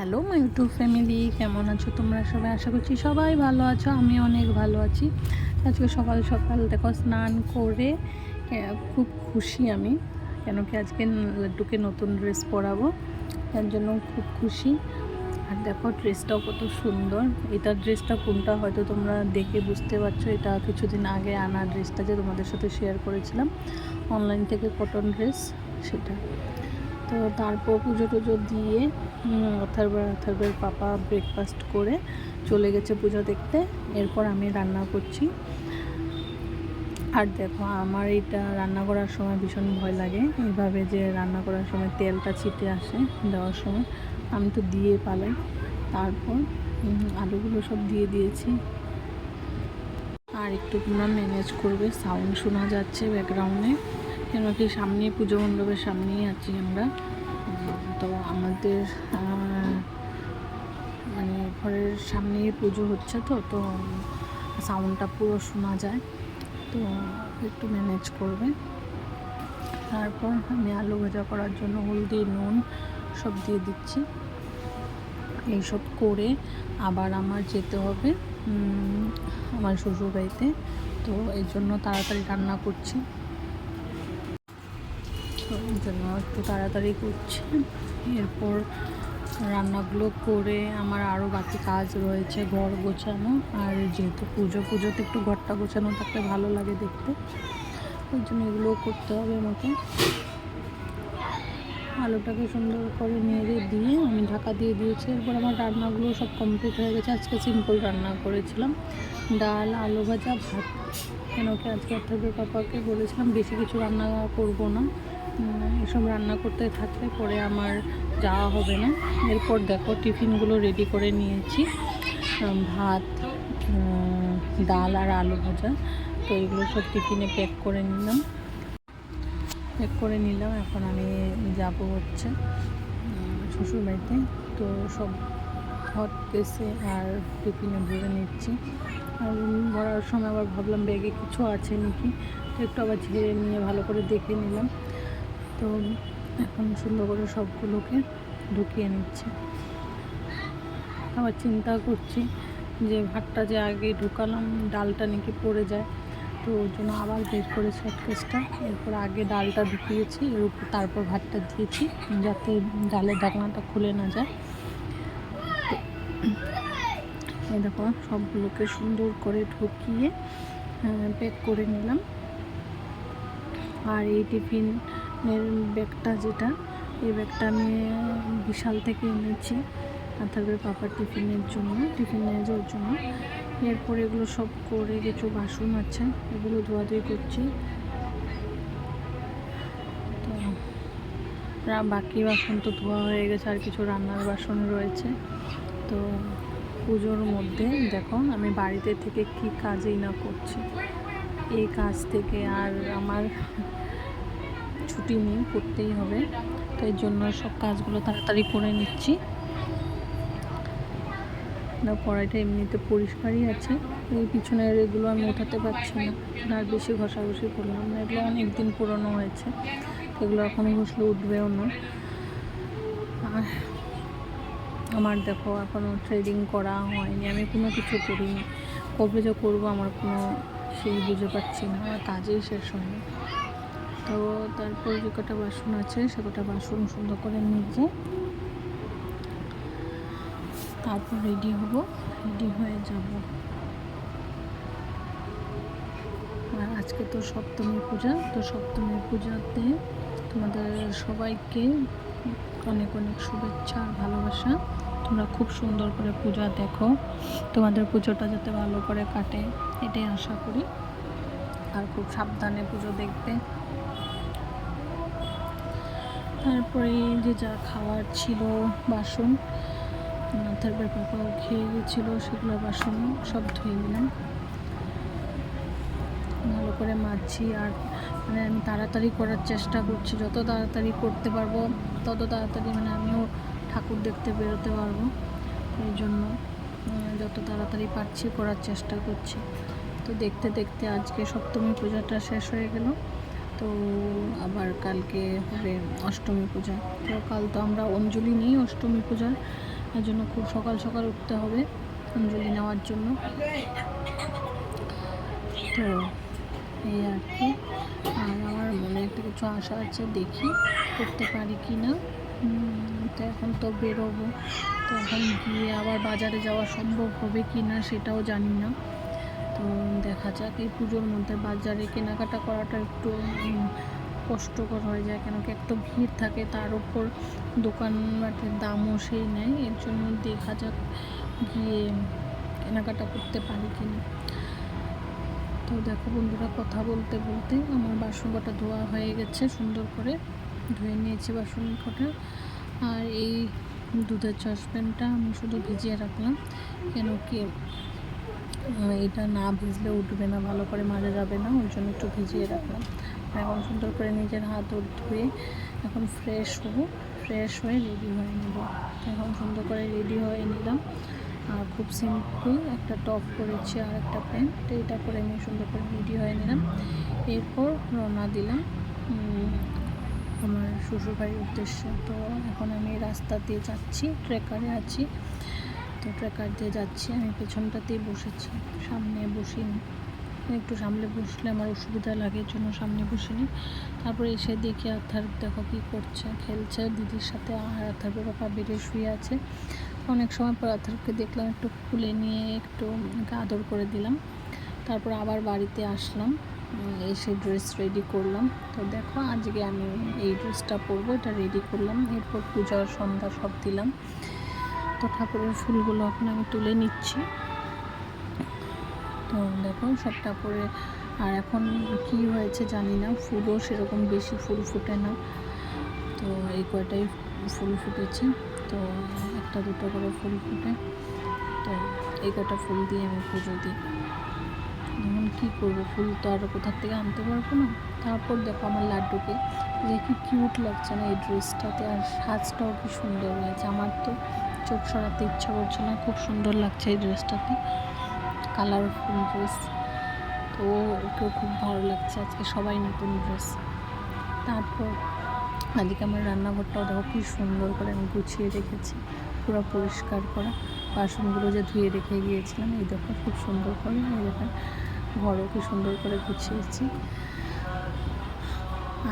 Hello my YouTube family কেমন আছো তোমরা সবাই? আশা করছি সবাই ভালো আছো আমি অনেক ভালো আছি। আজকে সকাল সকাল দেখো, স্নান করে খুব খুশি আমি, কেন কি আজকে লাড্ডুকে নতুন ড্রেস পরাবো, তার জন্য খুব খুশি। আর দেখো ড্রেসটাও কত সুন্দর। এটা ড্রেসটা কোনটা হয়তো তোমরা দেখে বুঝতে পারছ, এটা কিছুদিন আগে আনা ড্রেসটা যে তোমাদের সাথে শেয়ার করেছিলাম। অনলাইন থেকে কটন ড্রেস সেটা। তো তারপর পুজো টুজো দিয়ে অথারবার অথারবার পাপা ব্রেকফাস্ট করে চলে গেছে পুজো দেখতে। এরপর আমি রান্না করছি। আর দেখো, আমার এটা রান্না করার সময় ভীষণ ভয় লাগে। এইভাবে যে রান্না করার সময় তেলটা ছিটে আসে দেওয়ার সময়, আমি তো দিয়ে পালাই। তারপর আলুগুলো সব দিয়ে দিয়েছি। আর একটু তোমরা ম্যানেজ করবে সাউন্ড শোনা যাচ্ছে ব্যাকগ্রাউন্ডে কেন কি সামনে পুজো মণ্ডপের সামনেই আছি আমরা। তো আমাদের মানে ঘরের সামনেই পুজো হচ্ছে তো তো সাউন্ডটা পুরো শোনা যায়। তো একটু ম্যানেজ করবে। তারপর আমি আলু ভাজা করার জন্য হলদি, নুন সব দিয়ে দিচ্ছি। এইসব করে আবার আমার যেতে হবে আমার শ্বশুর বাড়িতে তো এই জন্য তাড়াতাড়ি রান্না করছি। জন্য একটু তাড়াতাড়ি করছি। এরপর রান্নাগুলো করে আমার আরও বাকি কাজ রয়েছে ঘর গোছানো। আর যেহেতু পুজো, পুজোতে একটু ঘরটা গোছানো থাকলে ভালো লাগে দেখতে। ওই জন্য এগুলোও করতে হবে আমাকে। আলুটাকে সুন্দর করে নেড়ে দিয়ে আমি ঢাকা দিয়ে দিয়েছি। এরপর আমার রান্নাগুলো সব কমপ্লিট হয়ে গেছে। আজকে সিম্পল রান্না করেছিলাম। ডাল, আলু ভাজা, ভাত। কেন কি আজকে থেকে পাপাকে বলেছিলাম, বেশি কিছু রান্না করব না। এসব রান্না করতে থাকলে পরে আমার যাওয়া হবে না। এরপর দেখো টিফিনগুলো রেডি করে নিয়েছি। ভাত ডাল আর আলু ভাজা। তো এগুলো সব টিফিনে প্যাক করে নিলাম। প্যাক করে নিলাম, এখন আমি যাব হচ্ছে শ্বশুরবাড়িতে তো সব হট কেসে আর টিফিনে ভরে নিচ্ছি। ভরার সময় আবার ভাবলাম ব্যাগে কিছু আছে নাকি? তো একটু আবার ঝেড়ে নিয়ে ভালো করে দেখে নিলাম। তো এখন সুন্দর করে সবগুলোকে ঢুকিয়ে নিচ্ছি। আবার চিন্তা করছি যে ভাতটা যে আগে ঢুকালাম, ডালটা নাকি পড়ে যায়। তো ওর জন্য আবার বের করে শর্টকেসটা এরপর আগে ডালটা ঢুকিয়েছি, এর উপর তারপর ভাতটা দিয়েছি, যাতে ডালের ঢাকনাটা খুলে না যায়। এই দেখো, সবগুলোকে সুন্দর করে ঢুকিয়ে প্যাক করে নিলাম। আর এই টিফিনের ব্যাগটা যেটা, এই ব্যাগটা আমি বিশাল থেকে এনেছি অর্থাৎ পাপার টিফিনের জন্য, টিফিন নিয়ে যাওয়ার জন্য। এরপর এগুলো সব করে কিছু বাসন আছে, এগুলো ধোয়াধুয়ি করছি। তো বাকি বাসন তো ধোয়া হয়ে গেছে, আর কিছু রান্নার বাসন রয়েছে। তো পুজোর মধ্যে দেখো আমি বাড়িতে থেকে কি কাজেই না করছি। এই কাজ থেকে আর আমার ছুটি নেই, করতেই হবে। তো এই জন্য সব কাজগুলো তাড়াতাড়ি করে নিচ্ছি। না, কড়াইটা এমনিতে পরিষ্কারই আছে। এই পিছনের এগুলো আমি ওঠাতে পারছি না। আর বেশি ঘষাঘষি করলাম না। এগুলো অনেক দিন পুরনো হয়েছে। এগুলো এখন ঘষলে উঠবেও না। আর আমার দেখো এখনও ট্রেডিং করা হয়নি, আমি কোনো কিছু করিনি। কবে যে করব আমার কোনো সেই বুঝে পাচ্ছি না, আমার কাজেই শেষ হয়নি। তো তারপর যে কটা বাসন আছে, সে কটা বাসন সুন্দর করে নিজে তারপর রেডি হব রেডি হয়ে যাব। আর আজকে তো সপ্তমী পূজা, তো সপ্তমী পূজাতে তোমাদের সবাইকে অনেক অনেক শুভেচ্ছা আর ভালোবাসা। তোমরা খুব সুন্দর করে পূজা দেখো। তোমাদের পুজোটা যাতে ভালো করে কাটে, এটাই আশা করি। আর খুব সাবধানে পুজো দেখবে। তারপরে যে যা খাওয়ার ছিল বাসন তারপর পাপাও খেয়ে গেছিল, সেগুলো বাসন সব ধুয়ে নিলাম। ভালো করে মাজছি আর মানে আমি তাড়াতাড়ি করার চেষ্টা করছি। যত তাড়াতাড়ি করতে পারব তত তাড়াতাড়ি মানে আমিও ঠাকুর দেখতে বেরোতে পারব। এই জন্য যত তাড়াতাড়ি পারছি করার চেষ্টা করছি। তো দেখতে দেখতে আজকে সপ্তমী পূজাটা শেষ হয়ে গেল। তো আবার কালকে অষ্টমী পূজা। তো কাল তো আমরা অঞ্জলি নিই অষ্টমী পূজার। তার জন্য খুব সকাল সকাল উঠতে হবে অঞ্জলি নেওয়ার জন্য। তো এই আর কি। আর আমার মনে একটা কিছু আশা আছে, দেখি করতে পারি কি না। তো এখন তো বেরোবো। তো এখন গিয়ে আবার বাজারে যাওয়া সম্ভব হবে কি না সেটাও জানি না। তো দেখা যাক, এই পুজোর মধ্যে বাজারে কেনাকাটা করাটা একটু কষ্টকর হয়ে যায়। কেন কি একটু ভিড় থাকে, তার উপর দোকানপাটের দামও সেই নেয়। এর জন্য দেখা যাক গিয়ে কেনাকাটা করতে পারি কি না। তো দেখো বন্ধুরা, কথা বলতে বলতে আমার বাসন কটা ধোয়া হয়ে গেছে, সুন্দর করে ধুয়ে নিয়েছি বাসন কটা আর এই দুধের সসপ্যানটা আমি শুধু ভিজিয়ে রাখলাম, কেন কি এটা না ভিজলে উঠবে না, ভালো করে মাজা যাবে না, ওই জন্য একটু ভিজিয়ে রাখলাম। এখন সুন্দর করে নিজের হাত ধুয়ে এখন ফ্রেশ হব ফ্রেশ হয়ে রেডি হয়ে নেব। এখন সুন্দর করে রেডি হয়ে নিলাম। আর খুব সিম্পল একটা টপ পরেছি আর একটা প্যান্ট এটা করে আমি সুন্দর করে রেডি হয়ে নিলাম। এরপর রওনা দিলাম আমার শ্বশুরবাড়ির উদ্দেশ্যে। তো এখন আমি রাস্তা দিয়ে যাচ্ছি ট্রেকারে আছি। তো ট্রেকার দিয়ে যাচ্ছি, আমি পেছনটাতেই বসেছি। সামনে বসিনি। একটু সামনে বসলে আমার অসুবিধা লাগে জন্য সামনে বসিনি। তারপরে এসে দেখি আথার দেখো কী করছে, খেলছে। দিদির সাথে আর আথার বাবা বেড়ে শুয়ে আছে। অনেক সময় পর আথারকে দেখলাম, একটু খুলে নিয়ে একটু আদর করে দিলাম। তারপর আবার বাড়িতে আসলাম এসে ড্রেস রেডি করলাম। তো দেখো, আজকে আমি এই ড্রেসটা পরবো, এটা রেডি করলাম। এরপর পূজার সন্ধ্যা সব দিলাম। তো ঠাকুরের ফুলগুলো এখন আমি তুলে নিচ্ছি। তো দেখো সবটা করে আর এখন কি হয়েছে জানি না, ফুলও সেরকম বেশি ফুল ফুটে না। তো এই কয়টাই ফুল ফুটেছে। তো একটা দুটো করে ফুল ফুটে। তো এই কটা ফুল দিয়ে আমি পুজো দিই। এখন কী করব? ফুল তো আর কোথার থেকে আনতে পারব না। তারপর দেখো আমার লাড্ডুকে। কি কিউট লাগছে না এই ড্রেসটাতে। আর সাজটাও কি সুন্দর হয়েছে। আমার তো চোখ সরাতে ইচ্ছা করছে না। খুব সুন্দর লাগছে এই ড্রেসটাতে। কালারফুল ড্রেস তো ওকেও খুব ভালো লাগছে। আজকে সবাই নতুন ড্রেস তারপর আজকে আমার রান্নাঘরটাও দেখো কি সুন্দর করে আমি গুছিয়ে রেখেছি, পুরো পরিষ্কার করা। বাসনগুলো যে ধুয়ে রেখে গিয়েছিলাম, এই দেখো খুব সুন্দর করে এই দেখো ঘরও কি সুন্দর করে গুছিয়েছি।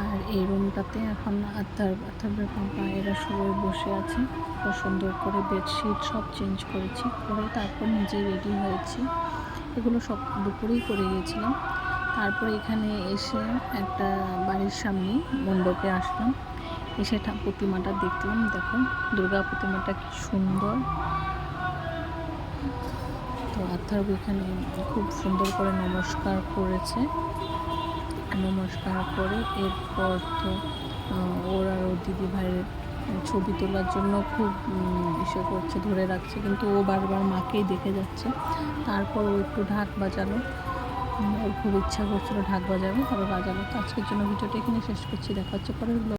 আর এই রুমটাতে এখন আত্মার আত্মার পাপা এরা সবাই বসে আছে। খুব সুন্দর করে বেডশিট সব চেঞ্জ করেছি, করে তারপর নিজে রেডি হয়েছি। এগুলো সব দুপুরেই করে গিয়েছিলাম। তারপর এখানে এসে একটা বাড়ির সামনে মণ্ডপে আসলাম। এসে প্রতিমাটা দেখলাম। দেখো, দুর্গা প্রতিমাটা কি সুন্দর। তো আত্মার এখানে খুব সুন্দর করে নমস্কার করেছে। নমস্কার করে এরপর তো ওর আর ওর দিদি ভাইয়ের ছবি তোলার জন্য খুব ইসে করছে, ধরে রাখছে। কিন্তু ও বারবার মাকেই দেখে যাচ্ছে। তারপর ও একটু ঢাক বাজালো। খুব ইচ্ছা করছিল ঢাক বাজাবে তবে বাজাবো। তো আজকের জন্য ভিডিওটা এখানে শেষ করছি। দেখা হচ্ছে পরের